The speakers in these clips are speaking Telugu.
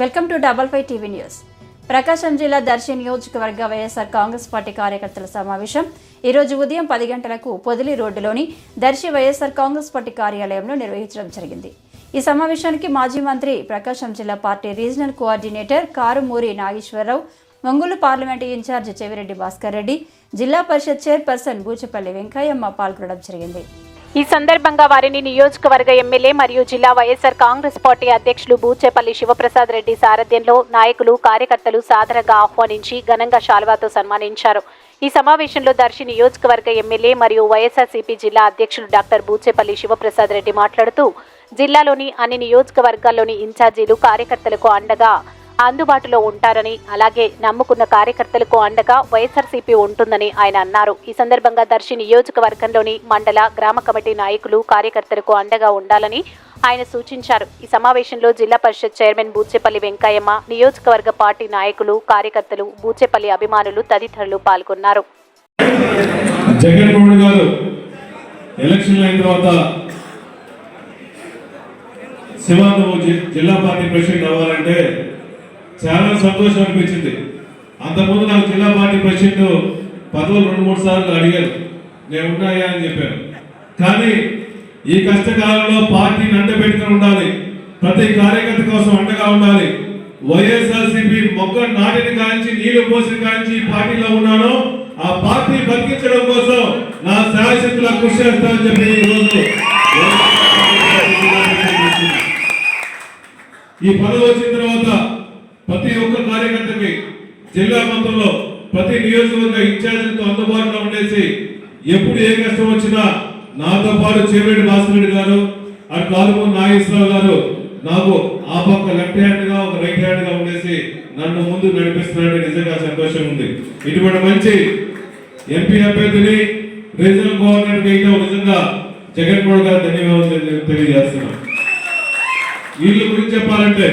Welcome to double five TV news. Prakasam జిల్లా దర్శి నియోజకవర్గ వైఎస్ఆర్ కాంగ్రెస్ పార్టీ కార్యకర్తల సమావేశం ఈరోజు ఉదయం పది గంటలకు పొదిలి రోడ్డులోని దర్శి వైఎస్ఆర్ కాంగ్రెస్ పార్టీ కార్యాలయంలో నిర్వహించడం జరిగింది. ఈ సమావేశానికి మాజీ మంత్రి ప్రకాశం జిల్లా party regional coordinator Karumuri Nageswararao Ongole parliament incharge Chevireddy Bhaskar Reddy Zilla Parishad chairperson Buchapalli Venkayamma పాల్గొనడం జరిగింది. ఈ సందర్భంగా వారిని నియోజకవర్గ ఎమ్మెల్యే మరియు జిల్లా వైఎస్ఆర్ కాంగ్రెస్ పార్టీ అధ్యక్షులు బూచేపల్లి శివప్రసాద్ రెడ్డి సారథ్యంలో నాయకులు కార్యకర్తలు సాదరంగా ఆహ్వానించి ఘనంగా శాల్వాతో సన్మానించారు. ఈ సమావేశంలో దర్శి నియోజకవర్గ ఎమ్మెల్యే మరియు వైఎస్ఆర్సీపీ జిల్లా అధ్యక్షులు డాక్టర్ బూచేపల్లి శివప్రసాద్ రెడ్డి మాట్లాడుతూ జిల్లాలోని అన్ని నియోజకవర్గాల్లోని ఇన్ఛార్జీలు కార్యకర్తలకు అండగా అందుబాటులో ఉంటారని అలాగే నమ్ముకున్న కార్యకర్తలకు అండగా వైఎస్ఆర్సీపీ ఉంటుందని ఆయన అన్నారు. ఈ సందర్భంగా దర్శి నియోజకవర్గంలోని మండల గ్రామ కమిటీ నాయకులు కార్యకర్తలకు అండగా ఉండాలని ఆయన సూచించారు. ఈ సమావేశంలో జిల్లా పరిషత్ చైర్మన్ బూచేపల్లి వెంకయ్యమ్మ నియోజకవర్గ పార్టీ నాయకులు కార్యకర్తలు బూచేపల్లి అభిమానులు తదితరులు పాల్గొన్నారు. జగన్మోహన్ గారు అయిన తర్వాత జిల్లా పార్టీ ప్రెసిడెంట్ అవ్వాలంటే చాలా సంతోషం అనిపించింది. అంతకుముందు నాకు జిల్లా పార్టీ ప్రెసిడెంట్ పదవులు రెండు మూడు సార్లు అడిగారు. నేను ఉన్నాయా? అని చెప్పాను కానీ ఈ కష్టకాలంలో పార్టీని అండబెట్టుకుని ఉండాలి. ప్రతి కార్యకర్త కోసం అండగా ఉండాలి. వైఎస్ఆర్సీపీ మొక్క నాటిని కాంచి నీళ్ళు పోసిన కాంచి పార్టీలో ఉన్నాను. ఆ పార్టీ బతికించడం కోసం నా శాయశక్తుల కృషి చేస్తానని చెప్పి ఈ ఈ పదవి వచ్చిన తర్వాత ప్రతి ఒక్క కార్యకర్తకి జిల్లా మొత్తంలో ప్రతి నియోజకవర్గ ఇన్ఛార్జీలతో అందుబాటులో ఉండేసి ఎప్పుడు ఏ కష్టం వచ్చినా నాతో పాటు చేరెడ్డి భాస్కరెడ్డి గారు అటు కాలుమూరు నాగేశ్వరరావు గారు నాకు ఆ పక్క లెఫ్ట్ హ్యాండ్గా ఒక రైట్ హ్యాండ్గా ఉండేసి నన్ను ముందు నడిపిస్తున్నాడు నిజంగా సంతోషం ఉంది. ఇటువంటి మంచి ఎంపీ అభ్యర్థిని రీజనల్ గవర్నమెంట్ వేయడం నిజంగా జగన్మోహన్ గారు ధన్యవాదాలు తెలియజేస్తున్నాను వీళ్ళ గురించి చెప్పాలంటే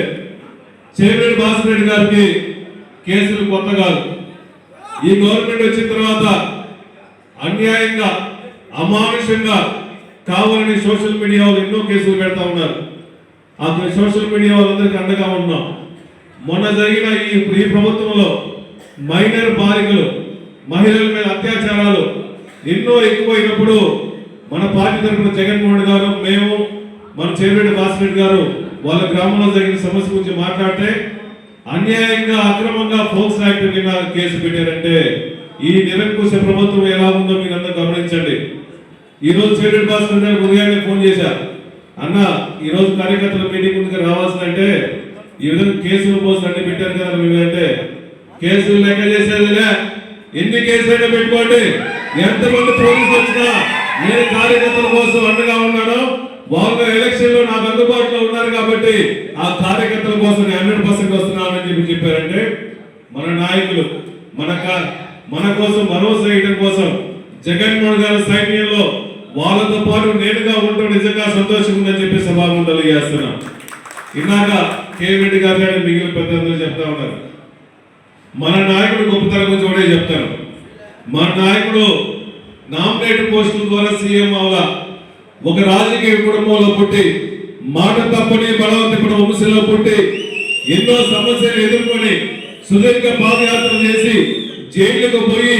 చైర్మన్ భాస్కర్ రెడ్డి గారికి కేసులు కొత్త కాదు. ఈ గవర్నమెంట్ వచ్చిన తర్వాత అన్యాయంగా అమానుషంగా కావాలని సోషల్ మీడియా వాళ్ళు ఎన్నో కేసులు పెడతా ఉన్నారు. ఆ సోషల్ మీడియా వాళ్ళందరికీ అండగా ఉన్నాం. మొన్న జరిగిన ఈ ఈ ప్రభుత్వంలో మైనర్ బాలికలు మహిళల మీద అత్యాచారాలు ఎన్నో ఎక్కువైనప్పుడు మన పార్టీ తరఫున జగన్మోహన్ గారు మేము మన చైర్మన్ భాస్కర్ గారు వాళ్ళ గ్రామంలో జరిగిన సమస్య గురించి మాట్లాడితే అన్యాయంగా అక్రమంగా ఫోక్స్ యాక్ట్ కింద కేసు పెట్టారంటే ఈ నిరంకుశ ప్రభుత్వం ఎలా ఉందో మీరు అందరూ గమనించండి. ఈ రోజు భాస్కర్ గారు ఉదయాన్నే ఫోన్ చేశారు. అన్న ఈరోజు కార్యకర్తల మీటింగ్ ముందుకు రావాల్సిందంటే ఈ విధంగా కేసులు పోస్ట్ అన్ని పెట్టారు కదా మీరు అంటే కేసులు లెక్క చేసేదిలే. ఎన్ని కేసులు పెట్టుకోండి. ఎంతమంది పోలీసులు వచ్చినా నేను కార్యకర్తల కోసం అండగా ఉన్నాను. ఉన్నారు కాబట్టి ఆ కార్యకర్తల కోసం హండ్రెడ్ పర్సెంట్ వస్తున్నామని చెప్పి చెప్పారంటే మన నాయకులు మన కా- మన కోసం భరోసా వేయడం కోసం జగన్మోహన్ గారి సైన్యంలో వాళ్ళతో పాటు నేనుగా ఉండటం నిజంగా సంతోషం ఉందని చెప్పి సభాములు చేస్తున్నాం. ఇందాక కేవీరెడ్డి గారు మిగిలిన పెద్దలందరూ చెప్తా ఉన్నారు. మన నాయకుడు గొప్పతనం గురించి కూడా చెప్తాను. మన నాయకుడు నామినేట్ పోస్టుల ద్వారా సీఎం అవలా ఒక రాజకీయ కుటుంబంలో పుట్టి మాట తప్పని బలవంతపడి వంశంలో పుట్టి ఎన్నో సమస్యలు ఎదుర్కొని సుదీర్ఘ పాదయాత్ర చేసి జైలుకు పోయి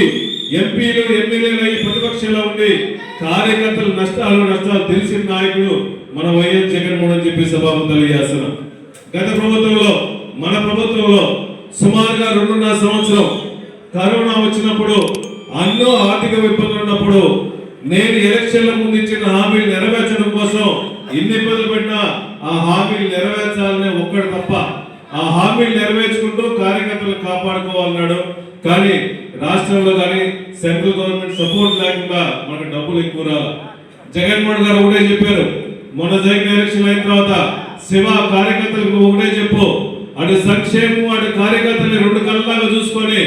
ఎంపీలు ఎమ్మెల్యేలు అయ్యి ప్రతిపక్షంలో ఉండి కార్యకర్తల నష్టాలు నష్టాలు తెలిసిన నాయకుడు మన వైఎస్ జగన్మోహన్ అని చెప్పి సభాపతి తెలియజేస్తున్నాం. గత ప్రభుత్వంలో మన ప్రభుత్వంలో సుమారుగా రెండున్నర సంవత్సరం కరోనా వచ్చినప్పుడు అన్నో ఆర్థిక ఇబ్బందులు ఉన్నప్పుడు నేను ఎలక్షన్ల ముందు ఇచ్చిన హామీలు నెరవేర్చడం కోసం ఎన్ని ఇబ్బందులు పెట్టినా ఆ హామీలు నెరవేర్చాలనే ఒక్కడు తప్ప ఆ హామీలు నెరవేర్చుకుంటూ కార్యకర్తలు కాపాడుకోవాలన్నాడు. కానీ రాష్ట్రంలో కానీ సెంట్రల్ గవర్నమెంట్ సపోర్ట్ లేకుండా మనకు డబ్బులు ఎక్కువ రాలి. జగన్మోహన్ గారు ఒకటే చెప్పారు మొన్న జరిగిన ఎలక్షన్ అయిన తర్వాత శివ కార్యకర్తలకు ఒకటే చెప్పు. అటు సంక్షేమం అటు కార్యకర్తల్ని రెండు కళ్ళలాగా చూసుకొని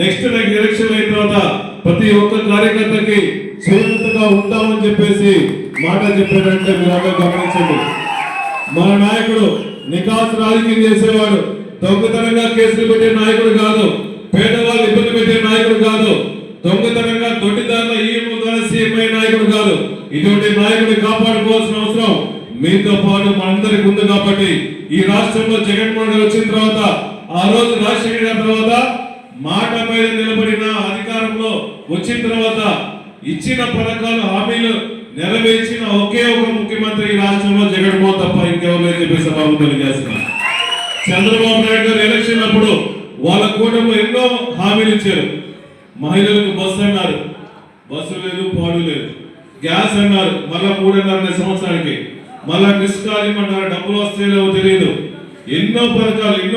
నెక్స్ట్ నెక్స్ట్ ఎలక్షన్ అయిన తర్వాత ప్రతి ఒక్క కార్యకర్తకి చేయూతగా ఉంటామని చెప్పేసి మాట చెప్పేటంటే మీరు అందరూ గమనించండి. మన నాయకుడు నికాస్ రాజకీయం చేసేవాడు దొంగతనంగా కేసులు పెట్టే నాయకుడు కాదు పేదవాళ్ళు ఇబ్బంది పెట్టే నాయకుడు కాదు దొంగతనంగా దొడ్డిదారుల ఈఎంల ద్వారా నాయకుడు కాదు. ఇటువంటి నాయకుడిని కాపాడుకోవాల్సిన అవసరం మీతో పాటు మనందరికి ఉంది కాబట్టి ఈ రాష్ట్రంలో జగన్మోహన్ రెడ్డి వచ్చిన తర్వాత ఆ రోజు రాజశేఖర్ గారి తర్వాత మాట మీద నిలబడిన అధికారంలో వచ్చిన తర్వాత ఇచ్చిన పథకాలు హామీలు నెరవేర్చిన ఒకే ఒక ముఖ్యమంత్రి ఈ రాష్ట్రంలో జగన్మోహన్ తప్ప ఇంకెవరు లేదని చెప్పేసి సభకు తెలియజేస్తున్నారు చంద్రబాబు నాయుడు గారు ఎలక్షన్ అప్పుడు వాళ్ళ కూటమిలో ఎన్నో హామీలు ఇచ్చారు. మహిళలకు బస్సు అన్నారు. బస్సు లేదు పాడు లేదు. గ్యాస్ అన్నారు. మళ్ళా మూడున్నర సంవత్సరానికి. మళ్ళా నిష్కాలిమన్నారు డబ్బులు వస్తాయో తెలియదు. ఎన్నో పథకాలు ఎన్నో